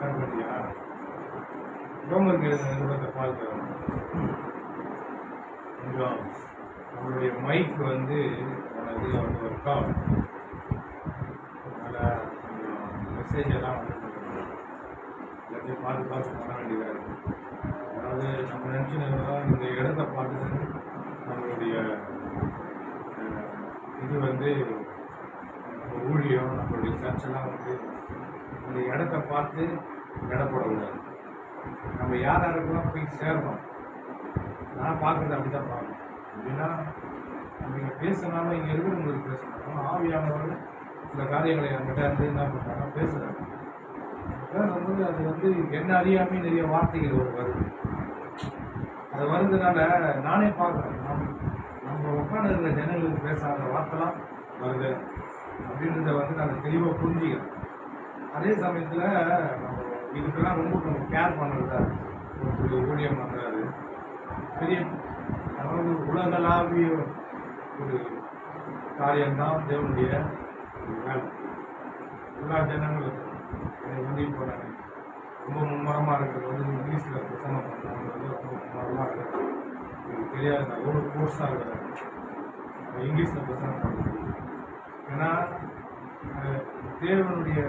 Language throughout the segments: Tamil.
கணபதியா ரோமர் நிறுவனத்தை பார்க்கிறோம். கொஞ்சம் நம்மளுடைய மைக் வந்து உனக்கு அவனுக்கு ஒர்க் ஆகும் அதனால் கொஞ்சம் மெசேஜ் எல்லாம் எல்லாத்தையும் பார்த்து பார்த்து பண்ண வேண்டியதாக இருக்குது அதாவது நம்ம நினச்சினோம் இந்த இடத்த பார்த்து நம்மளுடைய இது வந்து ஊழியம் நம்மளுடைய சர்ச்செல்லாம் வந்து அந்த இடத்த பார்த்து இடப்படக்கூடாது. நம்ம யார் யாருக்கெல்லாம் போய் சேரணும். நான் பார்க்குறது அப்படி தான் பார்க்கணும். அப்படின்னா நம்ம இங்கே பேசினாலும் இங்கே இருக்கிறவங்களுக்கு பேசணும். ஆவியானவர்கள் சில காரியங்களை என்கிட்ட இருந்து என்ன பண்ணுறாங்க? பேசுகிறாங்க வந்து அது வந்து என்ன அறியாமல் நிறைய வார்த்தைகள் ஒரு வருது. அது வருதுனால நானே பார்க்குறேன். நம்ம நம்ம உட்காந்து இருக்கிற ஜனங்களுக்கு பேசாத வார்த்தைலாம் வருது. அப்படின்றத வந்து நான் தெளிவாக புரிஞ்சுக்கிறேன் அதே சமயத்தில் நம்ம இதுக்கெல்லாம் ரொம்ப கொஞ்சம் கேர் பண்ணுறதா ஒரு ஊழியம் பண்ணுறாரு பெரிய அதாவது உலகளாவிய ஒரு காரியம்தான் தேவனுடைய ஒரு வேலை. எல்லா ஜனங்களும் எனக்கு உதவி இப்போ ரொம்ப மும்முரமாக இருக்கிறது வந்து இங்கிலீஷில் பிரசங்கம் பண்ணுறது ரொம்ப மும்முரமாக இருக்கிறது. எனக்கு தெரியாது நான் எவ்வளோ கோர்ஸாக இருக்கிறேன் இங்கிலீஷில் பிரசங்கம் பண்ணுறது ஏன்னா தேவனுடைய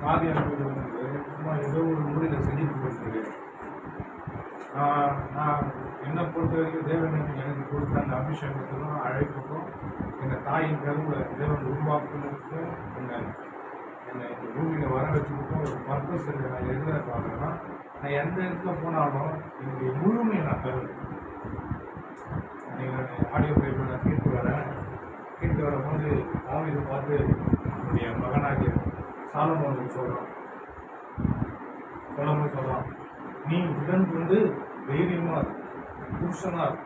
காதி காரியங்கள் வந்து சும்மா ஏதோ ஒரு முறையில் செஞ்சுட்டு போகிறது நான் நான் என்னை பொறுத்த வரைக்கும் தேவன் எனக்கு கொடுத்த அந்த அபிஷேகத்திலும் அழைப்புக்கும் எங்கள் தாயின் கருவில் தேவன் உருவாக்குனதுக்கும் என்னை என்னை இந்த பூமியில் வர வச்சதுக்கும் ஒரு பர்பஸ் இருக்கு. நான் எதில் பார்க்குறேன்னா நான் எந்த இடத்துல போனாலும் என்னுடைய முழுமையை நான் தருவேன். நீங்கள் ஆடியோ பேப்பர் நான் கேட்டு வரேன். கேட்டு வரும்போது ஆவிதை பார்த்து என்னுடைய மகனாகிய சாலமோனுக்கு சொல்கிறான் சொல்லும்போது சொல்கிறான் நீ உடன் கொண்டு தைரியமாக புருஷனார்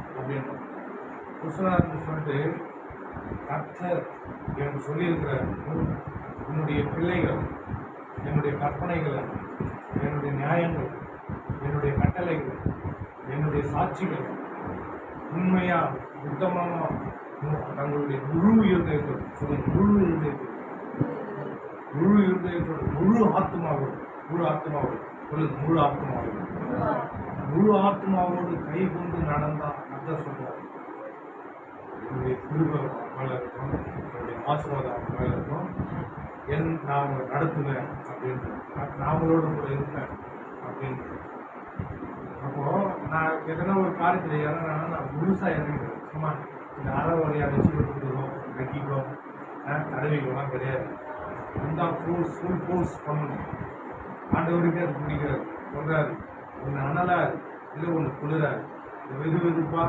புருஷனா அப்படின்னு புருஷனா சொல்லிட்டு கர்த்தர் எனக்கு சொல்லியிருக்கிற என்னுடைய பிள்ளைகள் என்னுடைய கற்பனைகளை என்னுடைய நியாயங்கள் என்னுடைய கட்டளைகள் என்னுடைய சாட்சிகள் உண்மையாக உத்தமமாக தங்களுடைய முழு இருதயத்தோடு சொல்லுங்க முழு இருதயத்தோடு. முழு இருதயத்தோடு முழு ஆத்மாவோடு முழு ஆத்மாவோடு சொல்லுங்க முழு ஆத்மாவோடு. முழு ஆத்மாவோடு கை கொண்டு நடந்தால் அதான் சொல்கிறார் என்னுடைய கிருபை மேலே இருக்கும் என்னுடைய ஆசீர்வாதம் மேலே இருக்கும். என் நான் அவங்களை நடத்துவேன் அப்படின்ற நான் அவங்களோட கூட இருப்பேன் அப்படின்ட்டு அப்போது நான் எதனா ஒரு காரியத்தில் இறங்கினா நான் முழுசாக இறங்கிடுவேன் சும்மா இந்த அரை வச்சு கொடுத்துருக்கோம் வெட்டிக்கோ தடவிக்கலாம் கிடையாது. அந்த ஃபோர்ஸ் ஃபுல் ஃபோர்ஸ் பண்ணணும். ஆண்டவருக்கு அது பிடிக்கிறாரு சொல்கிறாரு ஒன்று அனலாக இல்லை ஒன்று குளிராரு இந்த வெது வெதுப்பா?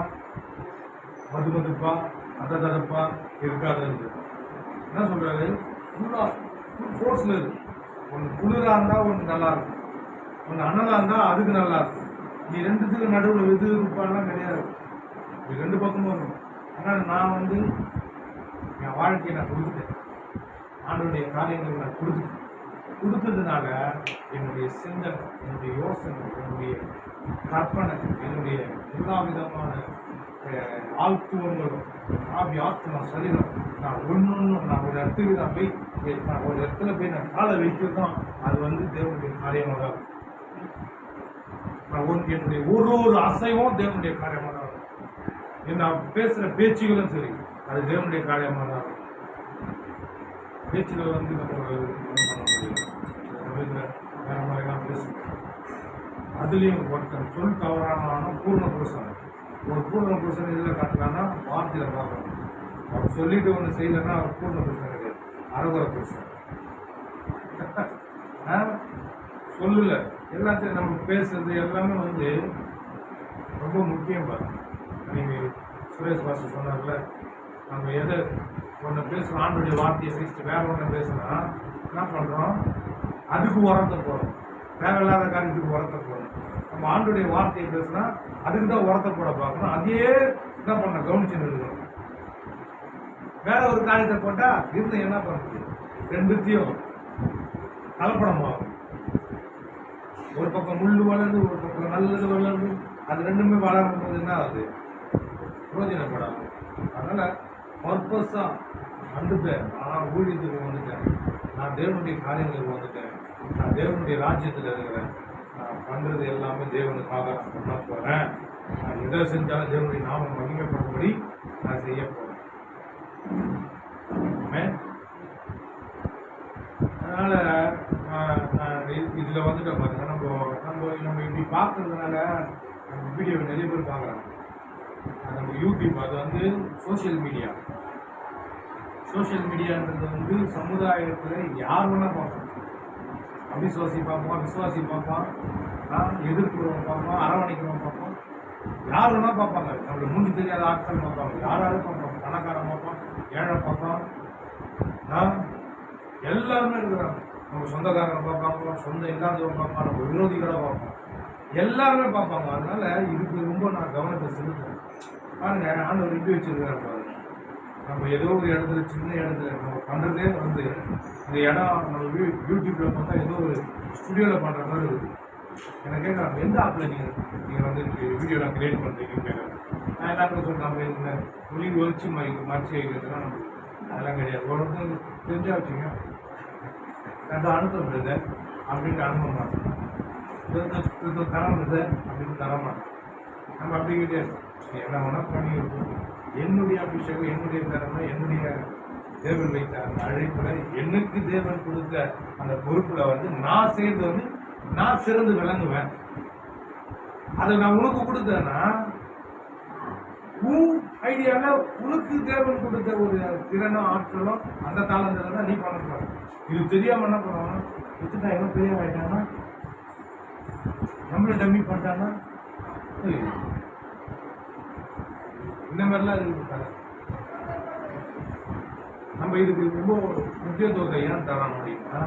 மது மதுப்பா? அத ததப்பா? இருக்காதுன்னு என்ன சொல்கிறாரு ஃபுல்லாக ஃபுல் ஃபோர்ஸில் இருக்கு ஒன்று குளிராக இருந்தால் ஒன்று நல்லாயிருக்கும் ஒன்று அனலாக இருந்தால் அதுக்கு நல்லாயிருக்கும் நீ ரெண்டுத்துக்கு நடுவில் வெது வெதுப்பாலாம் கிடையாது. இது ரெண்டு பக்கமும் இருக்கும் அதனால் நான் வந்து என் வாழ்க்கையை நான் கொடுத்துட்டேன் ஆண்டுடைய காரியங்களை நான் கொடுத்துட்டேன் கொடுத்ததுனால என்னுடைய சிந்தனை என்னுடைய யோசனை என்னுடைய கற்பனை என்னுடைய எல்லா விதமான அஹ், ஆழ்த்துவங்களும் ஆவி ஆத்மா சரீரம் நான் ஒன்று நான் ஒரு இடத்துக்கு நான் போய் நான் ஒரு இடத்துல போய் நான் காலை வைக்கிறதும் அது வந்து தேவனுடைய காரியமாக இருக்கும். நான் ஒன் என்னுடைய ஒரு ஒரு அசைவும் தேவனுடைய காரியமாக தான் நான் பேசுகிற பேச்சுகளும் சரி அது தேவனுடைய காரியமாக தான் பேச்சில் வந்து நம்ம ஒரு இது பண்ண வேற மாதிரிலாம் பேசுவோம். அதுலேயும் ஒருத்தன் சொல் தவறான பூர்ண புருஷன். ஒரு பூர்ண புருஷன் இதில் காட்டுறான்னா வார்த்தையில் பார்க்கணும் அவர் சொல்லிட்டு ஒன்று செய்யலைன்னா அவர் பூர்ண புருஷன் கிடையாது. அரகுர புருஷன். ஆ? சொல்லல. எல்லாத்தையும் நம்ம பேசுறது எல்லாமே வந்து ரொம்ப முக்கியம் பாருங்க. சுரேஷ் பாஸ்டர் சொன்னார்ல நம்ம எதை ஒன்று பேசுகிறோம் ஆண்டுடைய வார்த்தையை பேசிட்டு வேறு ஒன்று பேசுனா என்ன பண்ணுறோம் அதுக்கு உரத்தை போகிறோம் தேவையில்லாத காரியத்துக்கு உரத்தை போகிறோம் நம்ம ஆண்டுடைய வார்த்தையை பேசுனா அதுக்கு தான் உரத்தை போட பார்க்கணும். அதையே என்ன பண்ண கவனிச்சு இருக்கணும் வேற ஒரு காரியத்தை போட்டால் இருந்து என்ன பண்ணுறது ரெண்டுத்தையும் கலப்படமாகும். ஒரு பக்கம் முள் வளருது ஒரு பக்கம் நல்லது வளருது. அது ரெண்டுமே வளரும் போது என்ன ஆகுது? பிரயோஜனப்படாது அதனால் பர்பஸாக வந்துட்டேன். நான் ஊழியத்துக்கு வந்துட்டேன். நான் தேவனுடைய காரியங்களுக்கு வந்துட்டேன். நான் தேவனுடைய ராஜ்யத்தில் இருக்கிறேன். நான் பண்ணுறது எல்லாமே தேவனுக்காக நான் பண்ண போகிறேன் நான் எதை செஞ்சாலும் தேவனுடைய நாமம் மகிமைப்படும்படி நான் செய்ய போகிறேன் அதனால் இதில் ஆஹ், பார்த்தீங்கன்னா வந்துட்டு நம்ம நம்ம நம்ம இப்படி பார்க்கறதுனால நம்ம வீடியோ நிறைய பேர் பார்க்குறாங்க. நம்ம யூடியூப் அது வந்து சோஷியல் மீடியா சோஷியல் மீடியான்றது வந்து சமுதாயத்தில் யார் வேணால் பார்ப்போம் அவிசுவாசி பார்ப்போம் விசுவாசி பார்ப்பான் ஆஹ், பார்ப்போம் அரவணைக்கிறவன் பார்ப்போம் யார் வேணால் பார்ப்பாங்க. நம்மளுக்கு மூஞ்சி தெரியாத ஆட்கள் பார்ப்பாங்க. யார் யாரும் பார்ப்பாங்க. பணக்காரன் பார்ப்போம் ஏழை பார்ப்பான். எல்லாருமே இருக்கிறாங்க. நம்ம சொந்தக்காரங்க பார்ப்பாங்க சொந்தம் இல்லாதவங்க பார்ப்பாங்க நம்ம விரோதிகளை பார்ப்போம் எல்லாருமே பார்ப்பாங்க. அதனால இதுக்கு ரொம்ப நான் கவனத்தை செலுத்துறேன். பாருங்க ஆண்டவர் இப்படி வச்சிருக்காரு பாருங்க நம்ம ஏதோ ஒரு இடத்துல சின்ன இடத்துல நம்ம பண்ணுறதே வந்து இந்த இடம் நம்ம யூ யூடியூப்பில் பார்த்தா ஏதோ ஒரு ஸ்டுடியோவில் பண்ணுற மாதிரி இருக்குது எனக்கு கேட்குறாங்க எந்த ஆப்பில் நீங்கள் நீங்கள் வந்து வீடியோலாம் கிரியேட் பண்ணுறீங்கன்னு கேட்குறேன் நான் என்ன கூட நம்ம இந்த மொழி ஒழிச்சு மறைக்க மறைச்சி வைக்கிறதுலாம் நம்ம அதெல்லாம் கிடையாது. உடனே தெரிஞ்சா வச்சுங்க அதை அனுப்புறது அப்படின்ட்டு அனுப்ப மாட்டேன். தர தரது அப்படின்னு தர மாட்டேன் நம்ம அப்படி கிடையாது என்ன வேணா பண்ணி என்னுடைய அபிஷேகம் என்னுடைய திறமை என்னுடைய தேவன் வைத்த அந்த அழைப்பில் எனக்கு தேவன் கொடுத்த அந்த பொறுப்பில் வந்து நான் சேர்ந்து வந்து நான் சிறந்து விளங்குவேன். அதை நான் உனக்கு கொடுத்தேன்னா உன் ஐடியால உனக்கு தேவன் கொடுத்த ஒரு திறனோ ஆற்றலோ அந்த காலத்தில் தான் நீ பண்ண போற இது தெரியாம என்ன பண்ணுவாங்க வித்துட்டா எவ்வளோ பெரிய ஆயிட்டானா நம்மளை டம்மி பண்ணிட்டானா இந்த மாதிரிலாம் இருக்குது கதை நம்ம இதுக்கு ரொம்ப முக்கியத்துவத்தை ஏன் தரோம் அப்படின்னா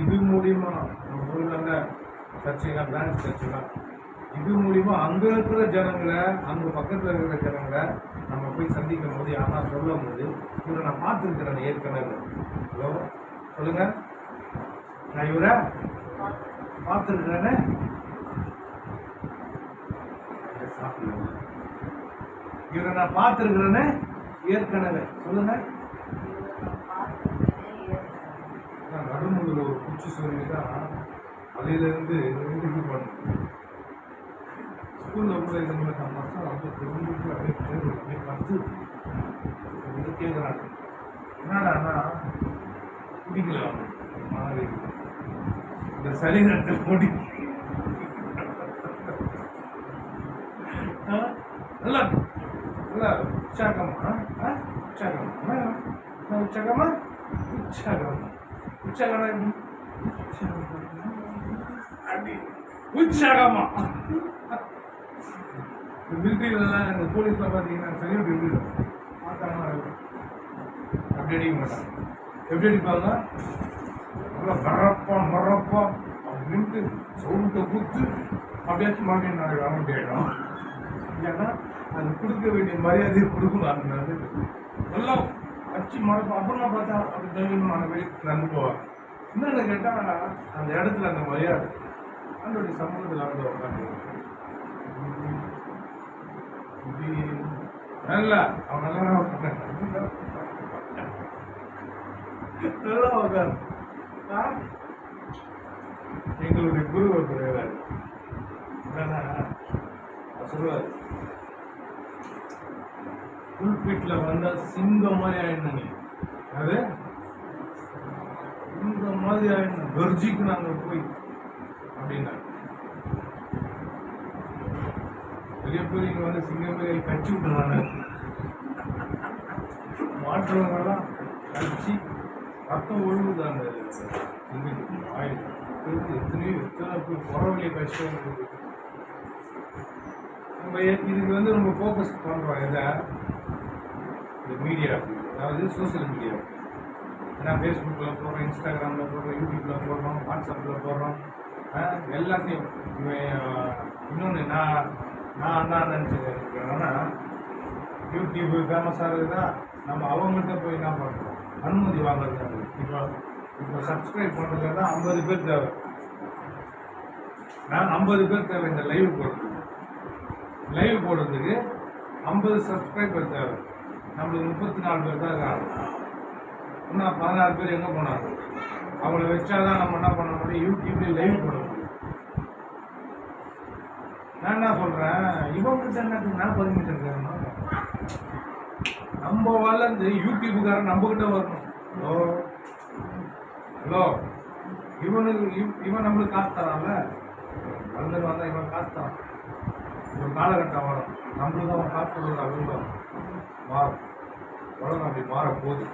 இது மூலிமா நம்ம சொல்லுவாங்க சர்ச்சைகள் டான்ஸ் சர்ச்சைகள். இது மூலிமா அங்கே இருக்கிற ஜனங்களை அங்கே பக்கத்தில் இருக்கிற ஜனங்களை நம்ம போய் சந்திக்கும் போது யாரா சொல்லும் போது இவரை நான் பார்த்துருக்கிறேன் ஏற்கனவே. ஹலோ சொல்லுங்க. நான் இவரை பார்த்துருக்கிறேன்னு சாப்பிடுங்க இவரை நான் பார்த்துருக்கிறேன்னு ஏற்கனவே. சொல்லுங்க. நான் நடுமுடியில் ஒரு குச்சி சொல்லி தான் அதிலிருந்து இது பண்ணேன் ஸ்கூலில் கூட இது மாதிரி நம்ம பசங்க வந்து தெரிஞ்சுட்டு அப்படியே தேர்வு பார்த்து வந்து கேட்குறாங்க என்னடாண்ணா பிடிக்கல மாதிரி. இந்த சரீரத்தை போட்டி? நல்லா இல்லை உற்சாகமா ஆ? உற்சாகமா ஆ? உற்சாகமா உற்சாகம் உற்சாகம் அப்படி உற்சாகமா மிலிட்ரியிலலாம் இந்த போலீஸில் பார்த்தீங்கன்னா சரியாக சல்யூட் எப்படி இருக்கும் அப்படி அடிக்க மாட்டாங்க எப்படி அடிப்பாங்க நல்லா மறப்பா மறப்பா அப்படின்ட்டு சவுண்டை குத்து அப்படியாச்சும் மாட்டேன் நாளைக்கு வாங்கிட்டு ஆகிடும் ஏன்னா அது கொடுக்க வேண்டிய மரியாதையை கொடுக்கணும் அந்த நல்லா அச்சு மறப்போம் அப்புறமா பார்த்தா அப்படி தைரியமான வெளியே நடந்து போவாங்க இன்னொன்று கேட்டால் அந்த இடத்துல அந்த மரியாதை அதனுடைய சமூகத்தில் வந்து உட்காந்து நல்ல அவன் நல்லா நல்லா உட்காரு எங்களுடைய குரு ஒரு இருக்காரு. சொல்லுவார் குல்பீட்டில் வந்தால் சிங்கம் மாதிரி ஆயிடணும் நீ அது? சிங்கம் மாதிரி ஆயிடணும் கர்ஜிக்கு நாங்கள் போய் அப்படின்னா. பெரிய பேர் இங்கே வந்து சிங்கம் மாதிரி கட்சி விட்டுறாங்க. மாற்றவங்கெல்லாம் கட்சி ரத்தம் ஒழுகுது அந்த சிங்கத்துக்கு ஆயிடும் எத்தனையோ எத்தனை பேர் புறவழிய கஷ்டம் நம்ம இதுக்கு வந்து நம்ம ஃபோக்கஸ் பண்ணுறோம் எதை? மீடியா அதாவது சோஷியல் மீடியா ஏன்னா ஃபேஸ்புக்கில் போடுறோம் இன்ஸ்டாகிராமில் போடுறோம் யூடியூப்பில் போடுறோம் வாட்ஸ்அப்பில் போடுறோம். எல்லாத்தையும். இவன் இன்னொன்று நான் நான் என்ன நினச்சிக்கிறேன்னா யூடியூப் ஃபேமஸாக இருக்குதா நம்ம அவங்கள்ட்ட போய் என்ன பண்ணுறோம் அனுமதி வாங்குறது இப்போ இப்போ சப்ஸ்கிரைப் பண்ணுறது தான் ஐம்பது பேர் தேவை. நான் ஐம்பது பேர் தேவை இந்த லைவ் போடுறதுக்கு. லைவ் போடுறதுக்கு ஐம்பது சப்ஸ்கிரைபர் தேவை. நம்மளுக்கு முப்பத்தி நாலு பேர் தான் இருக்காங்க. இன்னும் பதினாறு பேர் எங்கே போனாங்க? அவங்கள வச்சாதான் நம்ம என்ன பண்ண முடியும்? யூடியூப்லேயே லைவ் பண்ண முடியும். நான் என்ன சொல்கிறேன் இவங்க என்னத்துக்கு நான் பர்மிஷன் கேட்கணும் நம்ம வளர்ந்து யூடியூபுக்காரன் நம்மக்கிட்ட வரணும். ஹலோ? ஹலோ? இவனுக்கு இவன் நம்மளுக்கு காசு தரான்ல? வளர்ந்து வந்தால் இவன் காசு தரான். ஒரு காலகட்டம் வரும். நம்மளுக்கு அவன் காசு கொடுக்குற அவங்களும் மாறும். உலகம் அப்படி மாற போகுது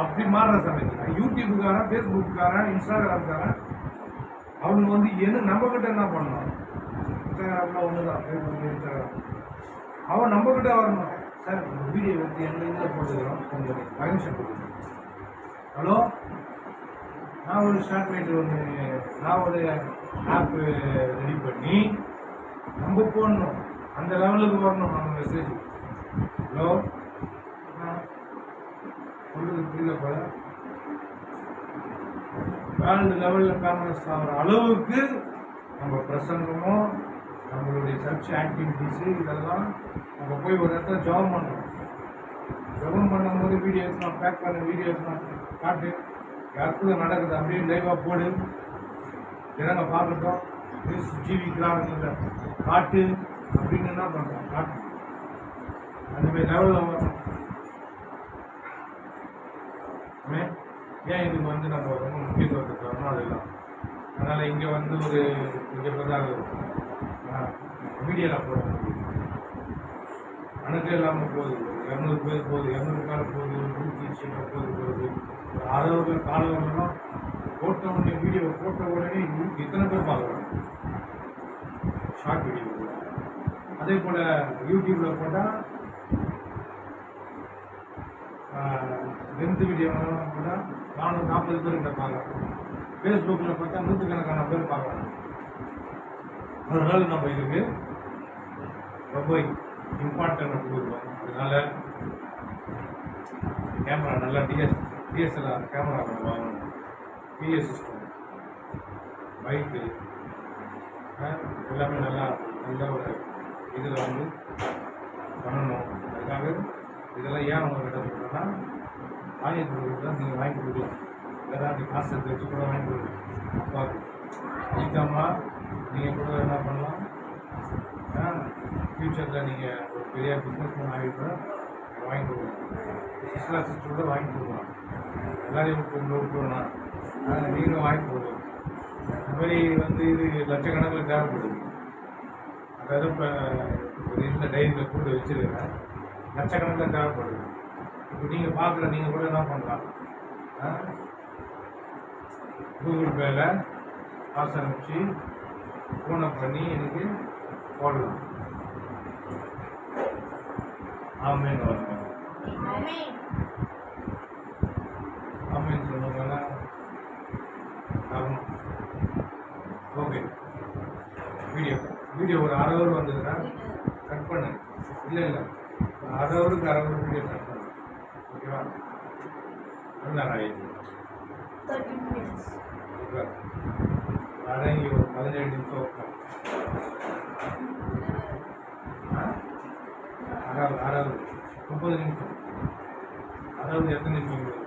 அப்படி மாறுற சமயத்தில் யூடியூபுக்காரன் ஃபேஸ்புக்காரன் இன்ஸ்டாகிராம்காரன் அவனுங்க வந்து என்ன நம்மக்கிட்ட என்ன பண்ணணும்? இன்ஸ்டாகிராமில் ஒன்று தான் ஃபேஸ்புக் இன்ஸ்டாகிராம். அவன் நம்ம வரணும். சார் வீடியோ வந்து எங்கள் இதில் போட்டுக்கிறோம்? கொஞ்சம் பர்மிஷன் கொடுக்குறோம் ஹலோ நான் ஒரு சேட்டலைட் ஒன்று நான் ஒரு ஆப் ரெடி பண்ணி நம்ம போடணும். அந்த லெவலுக்கு வரணும் நம்ம மெசேஜ் ஹலோ? சொல்றது புரியல வேர்ல்டு லெவலில் ஃபேமஸ் ஆகிற அளவுக்கு நம்ம பிரசங்கமும் நம்மளுடைய சர்ச் ஆக்டிவிட்டீஸு இதெல்லாம் நம்ம போய் ஒரு இடத்துல ஜபம் பண்ணுறோம் ஜபம் பண்ணும்போது வீடியோ எடுக்கணும் பேக் பண்ண வீடியோ எடுக்கணும் காட்டு. யாருக்கும் நடக்குது? அப்படியே லைவாக போடு. ஜனங்க பார்க்கட்டும். ஜீவிக்கிறாங்க காட்டு. அப்படின்னு என்ன பண்ணுறோம் காட்டு. அந்த லெவலில் வரணும் ஏன் இதுக்கு வந்து நம்ம ரொம்ப முக்கியத்துவத்தை தரணும் அதெல்லாம் அதனால் இங்கே வந்து ஒரு இங்கே பார்த்தா மீடியாவில் போட முடியும் கணக்கே இல்லாமல் போகுது. இரநூறு பேர் போகுது. இரநூறு கால் போகுது. நூற்றி சீக்கிரம் போகுது போகுது. ஒரு அறுபது பேர் காலவரெல்லாம் போட்ட உடனே வீடியோ போட்ட உடனே நூற்றி இத்தனை பேர் பார்க்கணும் ஷார்ட் வீடியோ அதே போல் யூடியூப்பில் போட்டால் லென்த் வீடியோ கூட நானூறு நாற்பது பேர் கிட்ட பார்க்குறோம் ஃபேஸ்புக்கில் பார்த்தா நூற்றுக்கணக்கான பேர் பார்க்கலாம். அதனால நம்ம இதுக்கு ரொம்ப இம்பார்ட்டன்ட் கொடுக்குறோம் அதனால் கேமரா நல்லா டிஎஸ் டிஎஸ்எல்ஆர் கேமரா நம்ம வாங்கணும். பிஎஸ் சிஸ்டம் பைக்கு எல்லாமே நல்லா நல்ல ஒரு இதில் வந்து பண்ணணும். அதுக்காக இதெல்லாம் ஏன் உங்கள்கிட்ட சொல்கிறேன்னா ஆயிரத்தி ரூபாய் தான் நீங்கள் வாங்கி கொடுக்கலாம் ஏதாவது காசு எடுத்து வச்சு கூட வாங்கி கொடுக்கலாம் அப்பாவுக்கு அதிகமாக நீங்கள் கூட என்ன பண்ணலாம். ஃப்யூச்சரில் நீங்கள் ஒரு பெரிய பிஸ்னஸ் மேன் ஆகி கூட வாங்கி கொடுக்கலாம். சிஸ்டர் சிஸ்டர் கூட வாங்கி கொடுக்கலாம். எல்லாரையும் கொண்டு உங்களை நீங்களும் வாங்கி கொடுக்கலாம் இந்த மாதிரி வந்து இது லட்சக்கணக்கில் தேவைப்படுது. அதாவது இப்போ ஒரு இதில் டைரியில் கூட்டு வச்சுருக்கேன் லட்சக்கணக்கில் தேவைப்படுது. இப்போ நீங்கள் பார்க்குற நீங்கள் கூட என்ன பண்ணலாம் கூகுள் பேல காசு அனுப்பிச்சு ஃபோனை பண்ணி எனக்கு போடலாம். ஆமேன்னு வரணும். ஆமேன்னு சொன்னவங்க ஆகணும். ஓகே வீடியோ வீடியோ ஒரு அரை ஹவர் வந்ததுன்னா கட் பண்ணு. இல்லை இல்லை. அரை ஹவருக்கு அரை ஹவர் வீடியோ கட் பண்ணு. ஓகேவா ஆயிடுச்சு ஓகே அடங்கி ஒரு பதினேழு நிமிஷம். ஆ? அறாவது அறாவது முப்பது நிமிஷம் அதாவது எத்தனை நிமிஷம்